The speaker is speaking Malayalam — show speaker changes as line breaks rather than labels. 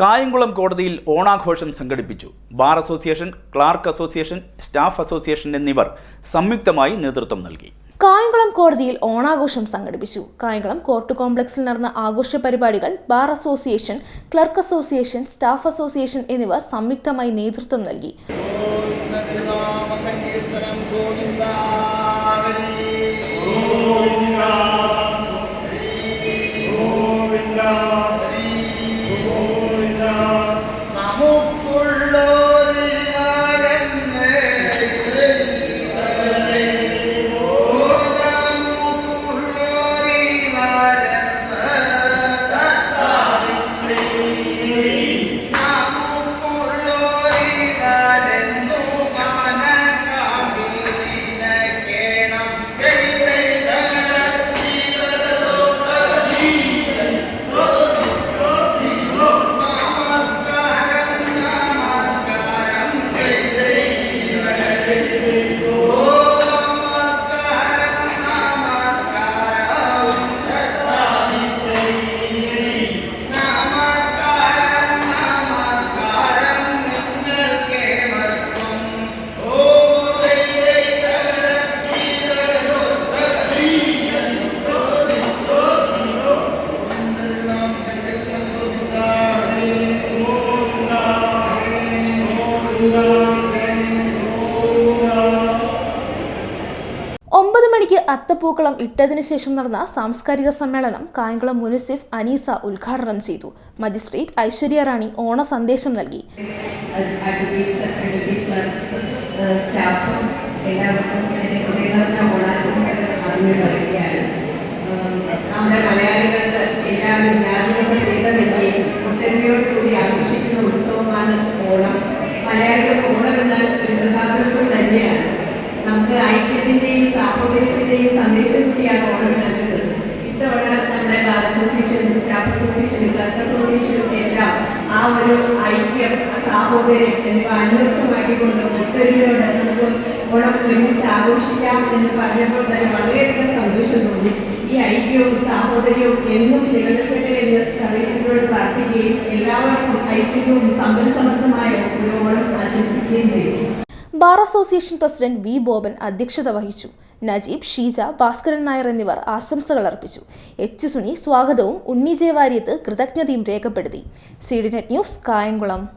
കായംകുളം കോടതിയിൽ ഓണാഘോഷം സംഘടിപ്പിച്ചു. Bar association clerk association staff association എന്നിവർ സംയുക്തമായി നേതൃത്വം നൽകി.
കായംകുളം കോടതിയിൽ ഓണാഘോഷം സംഘടിപ്പിച്ചു. കായംകുളം കോർട്ട് കോംപ്ലക്സിൽ നടന്ന ആഘോഷ പരിപാടികൾ bar association clerk association staff association എന്നിവർ സംയുക്തമായി നേതൃത്വം നൽകി. അത്തപ്പൂക്കളം ഇട്ടതിനു ശേഷം നടന്ന സാംസ്കാരിക സമ്മേളനം കായംകുളം മുനിസിഫ് അനീസ ഉദ്ഘാടനം ചെയ്തു. മജിസ്ട്രേറ്റ് ഐശ്വര്യ റാണി ഓണ സന്ദേശം നൽകി.
നമ്മുടെ മലയാളികൾക്ക് ഓണം ഐക്യത്തിന്റെയും സാഹോദര്യത്തിന്റെയും സന്ദേശം കൂടിയാണ് ഓണം നൽകുന്നത് ഇത്തവണ നമ്മുടെ bar association staff association clerk association എല്ലാം ആ ഒരു ഐക്യം സാഹോദര്യം എന്നിവ അനുവർത്തമാക്കിക്കൊണ്ട് ഒത്തൊരുമയോടെ നമുക്ക് ഓണം ഒരുമിച്ച് ആഘോഷിക്കാം എന്ന് പറഞ്ഞപ്പോൾ തന്നെ വളരെയധികം സന്തോഷം തോന്നി ഈ ഐക്യവും സാഹോദര്യവും എന്നും നിലനിൽക്കട്ടെ എന്ന് സർവേശ്വരോട് പ്രാർത്ഥിക്കുകയും എല്ലാവർക്കും ഐശ്വര്യവും സമ്പൽ സമൃദ്ധമായ ഒരു ഓണം ആശംസിക്കുകയും ചെയ്തു.
Bar association president V Boban അധ്യക്ഷത വഹിച്ചു. നജീബ് ഷീജ ഭാസ്കരൻ നായർ എന്നിവർ ആശംസകൾ അർപ്പിച്ചു. എച്ച് സുനി സ്വാഗതവും ഉണ്ണി ജയവാര്യത്ത് കൃതജ്ഞതയും രേഖപ്പെടുത്തി. C D net news Kayamkulam.